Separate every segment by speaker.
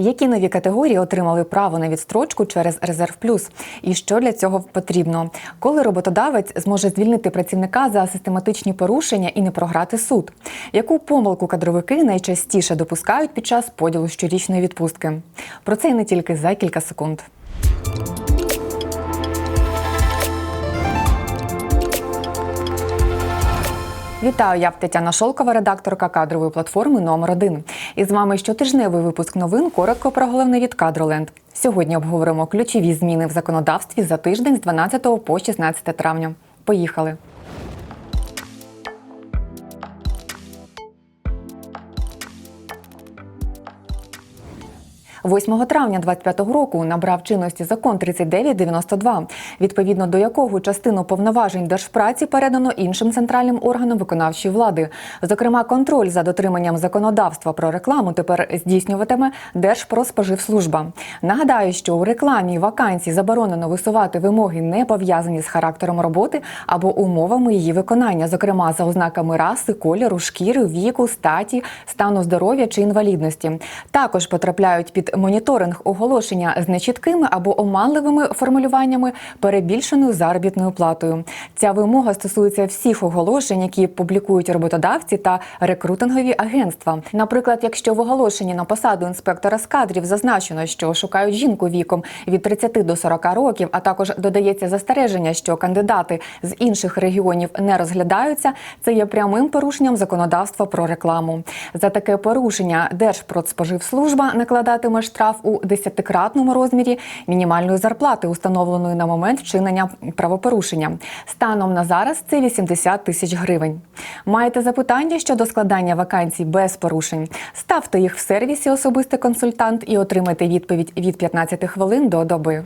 Speaker 1: Які нові категорії отримали право на відстрочку через резерв плюс? І що для цього потрібно? Коли роботодавець зможе звільнити працівника за систематичні порушення і не програти суд? Яку помилку кадровики найчастіше допускають під час поділу щорічної відпустки? Про це і не тільки за кілька секунд. Вітаю, я Тетяна Шолкова, редакторка кадрової платформи номер 1 І з вами щотижневий випуск новин. Коротко про головне від Кадроленд. Сьогодні обговоримо ключові зміни в законодавстві за тиждень з 12 по 16 травня. Поїхали. 8 травня 2025 року набрав чинності закон 3992, відповідно до якого частину повноважень держпраці передано іншим центральним органам виконавчої влади. Зокрема, контроль за дотриманням законодавства про рекламу тепер здійснюватиме Держпродспоживслужба. Нагадаю, що у рекламі вакансій заборонено висувати вимоги, не пов'язані з характером роботи або умовами її виконання, зокрема за ознаками раси, кольору, шкіри, віку, статі, стану здоров'я чи інвалідності. Також потрапляють під моніторинг оголошення з нечіткими або оманливими формулюваннями перебільшеною заробітною платою. Ця вимога стосується всіх оголошень, які публікують роботодавці та рекрутингові агентства. Наприклад, якщо в оголошенні на посаду інспектора з кадрів зазначено, що шукають жінку віком від 30 до 40 років, а також додається застереження, що кандидати з інших регіонів не розглядаються, це є прямим порушенням законодавства про рекламу. За таке порушення Держпродспоживслужба накладатиме штраф у десятикратному розмірі мінімальної зарплати, установленої на момент вчинення правопорушення. Станом на зараз це 80 тисяч гривень. Маєте запитання щодо складання вакансій без порушень? Ставте їх в сервісі особистий консультант і отримайте відповідь від 15 хвилин до доби.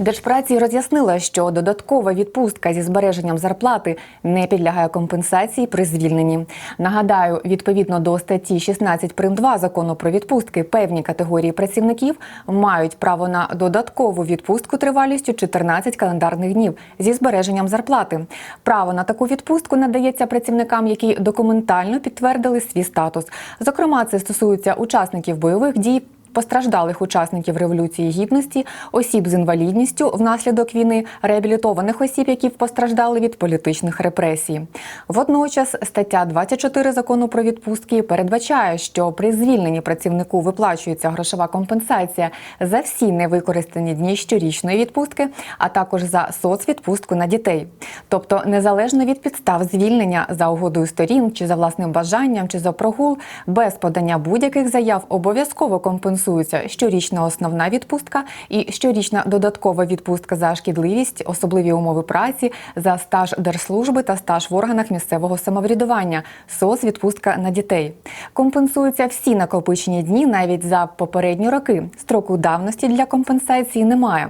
Speaker 1: Держпраці роз'яснила, що додаткова відпустка зі збереженням зарплати не підлягає компенсації при звільненні. Нагадаю, відповідно до статті 16 прим. 2 закону про відпустки, певні категорії працівників мають право на додаткову відпустку тривалістю 14 календарних днів зі збереженням зарплати. Право на таку відпустку надається працівникам, які документально підтвердили свій статус. Зокрема, це стосується учасників бойових дій постраждалих учасників революції гідності, осіб з інвалідністю внаслідок війни, реабілітованих осіб, які постраждали від політичних репресій. Водночас стаття 24 закону про відпустки передбачає, що при звільненні працівнику виплачується грошова компенсація за всі невикористані дні щорічної відпустки, а також за соцвідпустку на дітей. Тобто, незалежно від підстав звільнення за угодою сторін, чи за власним бажанням, чи за прогул, без подання будь-яких заяв обов'язково компенсується компенсуються щорічна основна відпустка і щорічна додаткова відпустка за шкідливість, особливі умови праці, за стаж держслужби та стаж в органах місцевого самоврядування, соцвідпустка на дітей. Компенсуються всі накопичені дні навіть за попередні роки. Строку давності для компенсації немає.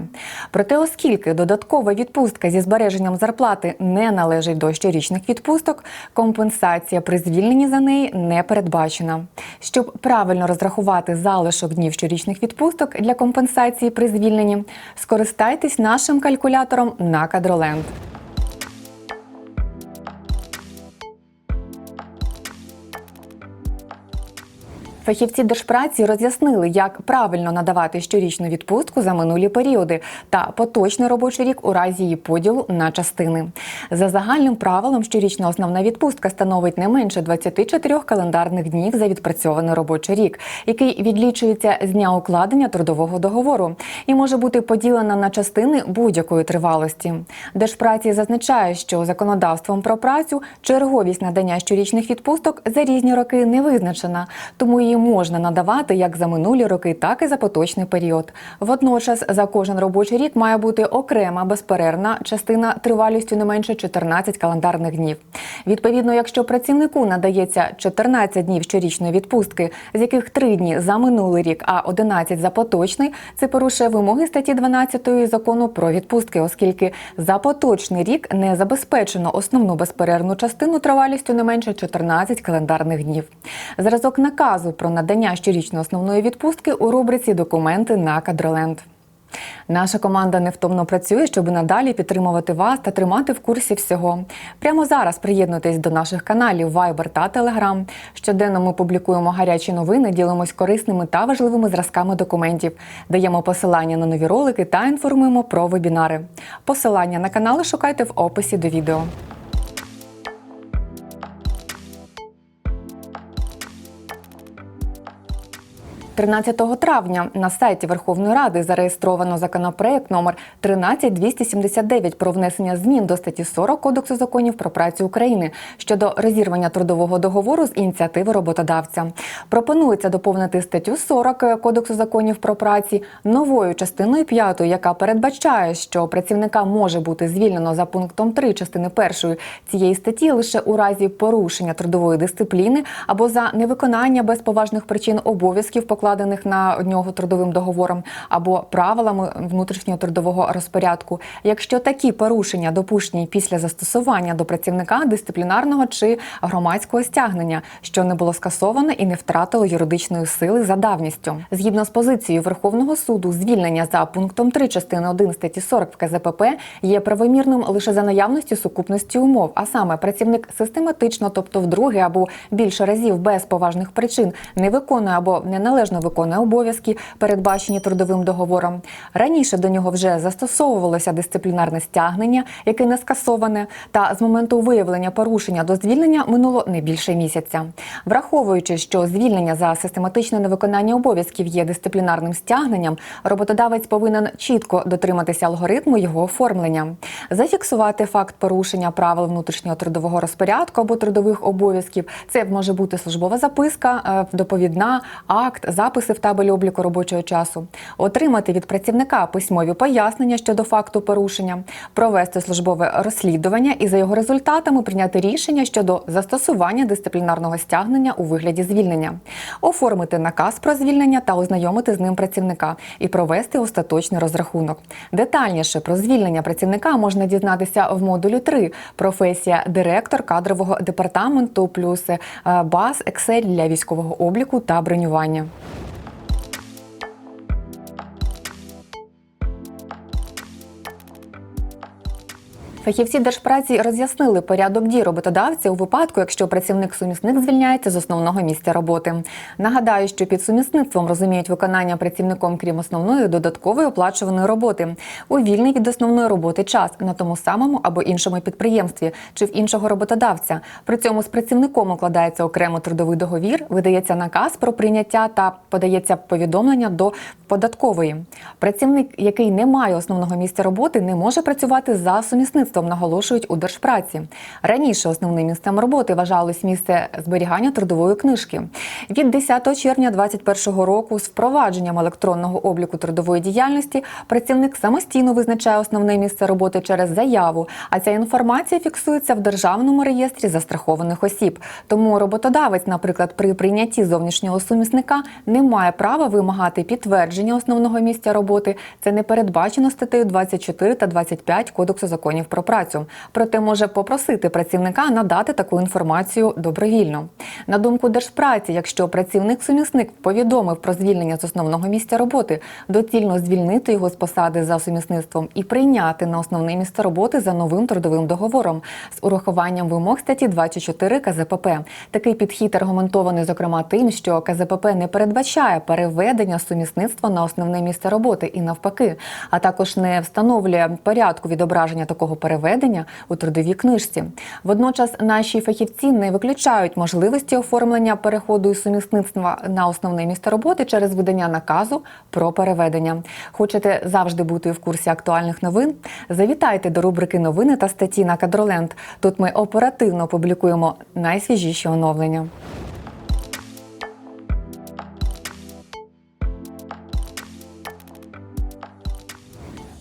Speaker 1: Проте, оскільки додаткова відпустка зі збереженням зарплати не належить до щорічних відпусток, компенсація при звільненні за неї не передбачена. Щоб правильно розрахувати залишок днів щорічних відпусток для компенсації при звільненні, скористайтесь нашим калькулятором на Кадроленд. Фахівці держпраці роз'яснили, як правильно надавати щорічну відпустку за минулі періоди та поточний робочий рік у разі її поділу на частини. За загальним правилом, щорічна основна відпустка становить не менше 24 календарних днів за відпрацьований робочий рік, який відлічується з дня укладення трудового договору і може бути поділена на частини будь-якої тривалості. Держпраці зазначає, що законодавством про працю черговість надання щорічних відпусток за різні роки не визначена, тому її можна надавати як за минулі роки, так і за поточний період. Водночас за кожен робочий рік має бути окрема безперервна частина тривалістю не менше 14 календарних днів. Відповідно, якщо працівнику надається 14 днів щорічної відпустки, з яких 3 дні за минулий рік, а 11 за поточний, це порушує вимоги статті 12 закону про відпустки, оскільки за поточний рік не забезпечено основну безперервну частину тривалістю не менше 14 календарних днів. Зразок наказу про надання щорічної основної відпустки у рубриці Документи на Кадроленд. Наша команда невтомно працює, щоб надалі підтримувати вас та тримати в курсі всього. Прямо зараз приєднуйтесь до наших каналів Viber та Telegram. Щоденно ми публікуємо гарячі новини, ділимось корисними та важливими зразками документів, даємо посилання на нові ролики та інформуємо про вебінари. Посилання на канали шукайте в описі до відео. 13 травня на сайті Верховної Ради зареєстровано законопроект номер 13279 про внесення змін до статті 40 Кодексу законів про працю України щодо розірвання трудового договору з ініціативи роботодавця. Пропонується доповнити статтю 40 Кодексу законів про праці новою частиною 5, яка передбачає, що працівника може бути звільнено за пунктом 3 частини 1 цієї статті лише у разі порушення трудової дисципліни або за невиконання без поважних причин обов'язків покладених покладених на нього трудовим договором або правилами внутрішнього трудового розпорядку, якщо такі порушення допущені після застосування до працівника дисциплінарного чи громадського стягнення, що не було скасоване і не втратило юридичної сили за давністю, згідно з позицією Верховного суду, звільнення за пунктом 3 частини 1 статті 40 в КЗПП є правомірним лише за наявності сукупності умов, а саме працівник систематично, тобто вдруге або більше разів без поважних причин, не виконує або неналежно виконує обов'язки, передбачені трудовим договором. Раніше до нього вже застосовувалося дисциплінарне стягнення, яке не скасоване. Та з моменту виявлення порушення до звільнення минуло не більше місяця. Враховуючи, що звільнення за систематичне невиконання обов'язків є дисциплінарним стягненням, роботодавець повинен чітко дотриматися алгоритму його оформлення, зафіксувати факт порушення правил внутрішнього трудового розпорядку або трудових обов'язків. Це може бути службова записка, е, доповідна, акт, записи в табелі обліку робочого часу, отримати від працівника письмові пояснення щодо факту порушення, провести службове розслідування і за його результатами прийняти рішення щодо застосування дисциплінарного стягнення у вигляді звільнення, оформити наказ про звільнення та ознайомити з ним працівника і провести остаточний розрахунок. Детальніше про звільнення працівника можна дізнатися в модулі 3 професія директор кадрового департаменту плюс е, баз Excel для військового обліку та бронювання. Фахівці держпраці роз'яснили порядок дій роботодавця у випадку, якщо працівник-сумісник звільняється з основного місця роботи. Нагадаю, що під сумісництвом розуміють виконання працівником, крім основної додаткової оплачуваної роботи, у вільний від основної роботи час на тому самому або іншому підприємстві чи в іншого роботодавця. При цьому з працівником укладається окремо трудовий договір, видається наказ про прийняття та подається повідомлення до податкової. Працівник, який не має основного місця роботи, не може працювати за сумісництвом, наголошують у держпраці. Раніше основним місцем роботи вважалось місце зберігання трудової книжки. Від 10 червня 2021 року з впровадженням електронного обліку трудової діяльності працівник самостійно визначає основне місце роботи через заяву. А ця інформація фіксується в державному реєстрі застрахованих осіб. Тому роботодавець, наприклад, при прийнятті зовнішнього сумісника не має права вимагати підтвердження основного місця роботи. Це не передбачено статтею 24 та 25 Кодексу законів про працю. Проте може попросити працівника надати таку інформацію добровільно. На думку держпраці, якщо працівник-сумісник повідомив про звільнення з основного місця роботи, доцільно звільнити його з посади за сумісництвом і прийняти на основне місце роботи за новим трудовим договором з урахуванням вимог статті 24 КЗПП. Такий підхід аргументований, зокрема, тим, що КЗПП не передбачає переведення сумісництва на основне місце роботи і навпаки, а також не встановлює порядку відображення такого переведення у трудовій книжці. Водночас наші фахівці не виключають можливості оформлення переходу із сумісництва на основне місце роботи через видання наказу про переведення. Хочете завжди бути в курсі актуальних новин? Завітайте до рубрики новини та статті на Кадроленд. Тут ми оперативно публікуємо найсвіжіші оновлення.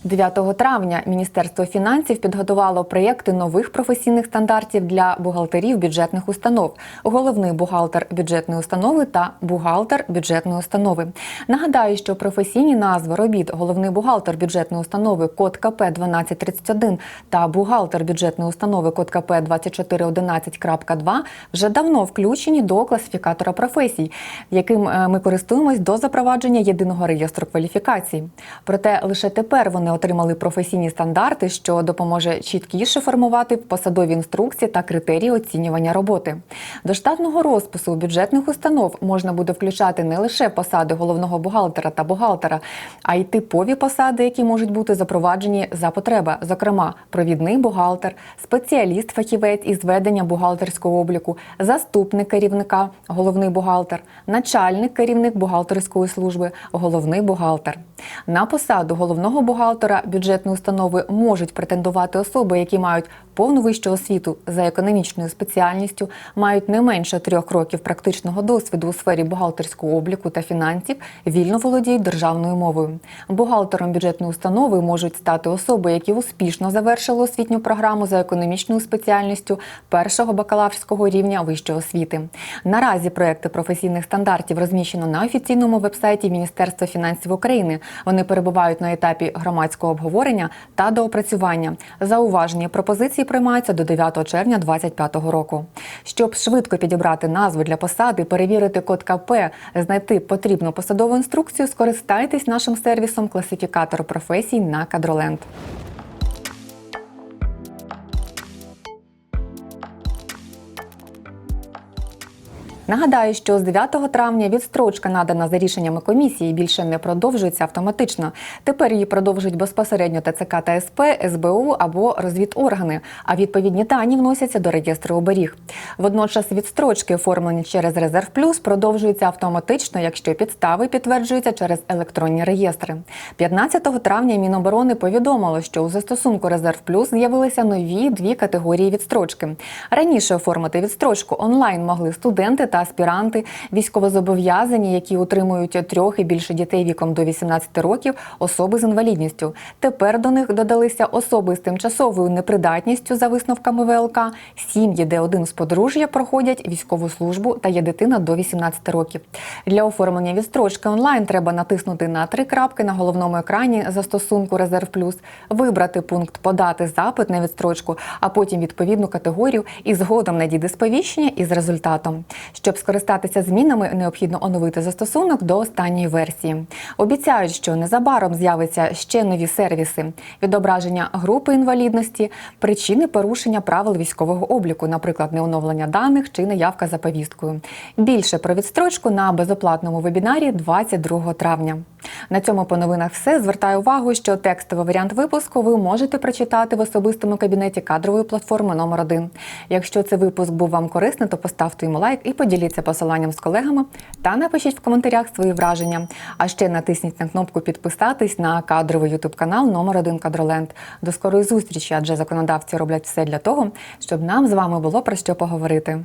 Speaker 1: 9 травня Міністерство фінансів підготувало проєкти нових професійних стандартів для бухгалтерів бюджетних установ, головний бухгалтер бюджетної установи та бухгалтер бюджетної установи. Нагадаю, що професійні назви робіт головний бухгалтер бюджетної установи код КП 1231 та бухгалтер бюджетної установи код КП 2411.2 вже давно включені до класифікатора професій, яким е, ми користуємось до запровадження єдиного реєстру кваліфікацій. Проте лише тепер вони отримали професійні стандарти, що допоможе чіткіше формувати посадові інструкції та критерії оцінювання роботи. До штатного розпису бюджетних установ можна буде включати не лише посади головного бухгалтера та бухгалтера, а й типові посади, які можуть бути запроваджені за потреби, зокрема, провідний бухгалтер, спеціаліст-фахівець із ведення бухгалтерського обліку, заступник керівника, головний бухгалтер, начальник керівник бухгалтерської служби, головний бухгалтер. На посаду головного бухгалтера бюджетної установи можуть претендувати особи, які мають повну вищу освіту за економічною спеціальністю, мають не менше трьох років практичного досвіду у сфері бухгалтерського обліку та фінансів, вільно володіють державною мовою. Бухгалтером бюджетної установи можуть стати особи, які успішно завершили освітню програму за економічною спеціальністю першого бакалаврського рівня вищої освіти. Наразі проекти професійних стандартів розміщено на офіційному вебсайті Міністерства фінансів України. Вони перебувають на етапі громадського обговорення та доопрацювання. Зауваження пропозиції приймаються до 9 червня 2025 року. Щоб швидко підібрати назву для посади, перевірити код КП, знайти потрібну посадову інструкцію, скористайтесь нашим сервісом класифікатор професій на Кадроленд. Нагадаю, що з 9 травня відстрочка надана за рішеннями комісії більше не продовжується автоматично. Тепер її продовжують безпосередньо ТЦК та СП, СБУ або розвідоргани, а відповідні дані вносяться до реєстру оберіг. Водночас відстрочки, оформлені через резерв плюс, продовжуються автоматично, якщо підстави підтверджуються через електронні реєстри. 15 травня Міноборони повідомило, що у застосунку резерв плюс з'явилися нові дві категорії відстрочки. Раніше оформити відстрочку онлайн могли студенти та аспіранти, військовозобов'язані, які утримують трьох і більше дітей віком до 18 років, особи з інвалідністю. Тепер до них додалися особи з тимчасовою непридатністю за висновками ВЛК, сім'ї, де один з подружжя проходять військову службу та є дитина до 18 років. Для оформлення відстрочки онлайн треба натиснути на три крапки на головному екрані застосунку Резерв Плюс, вибрати пункт Подати запит на відстрочку, а потім відповідну категорію і згодом надійде сповіщення із результатом. Щоб скористатися змінами, необхідно оновити застосунок до останньої версії. Обіцяють, що незабаром з'явиться ще нові сервіси: відображення групи інвалідності, причини порушення правил військового обліку, наприклад, неоновлення даних чи неявка за повісткою. Більше про відстрочку на безоплатному вебінарі 22 травня. На цьому по новинах все. Звертаю увагу, що текстовий варіант випуску ви можете прочитати в особистому кабінеті кадрової платформи номер 1 Якщо цей випуск був вам корисний, то поставте йому лайк і поділіться посиланням з колегами та напишіть в коментарях свої враження. А ще натисніть на кнопку підписатись на кадровий ютуб канал номер 1 Кадроленд. До скорої зустрічі, адже законодавці роблять все для того, щоб нам з вами було про що поговорити.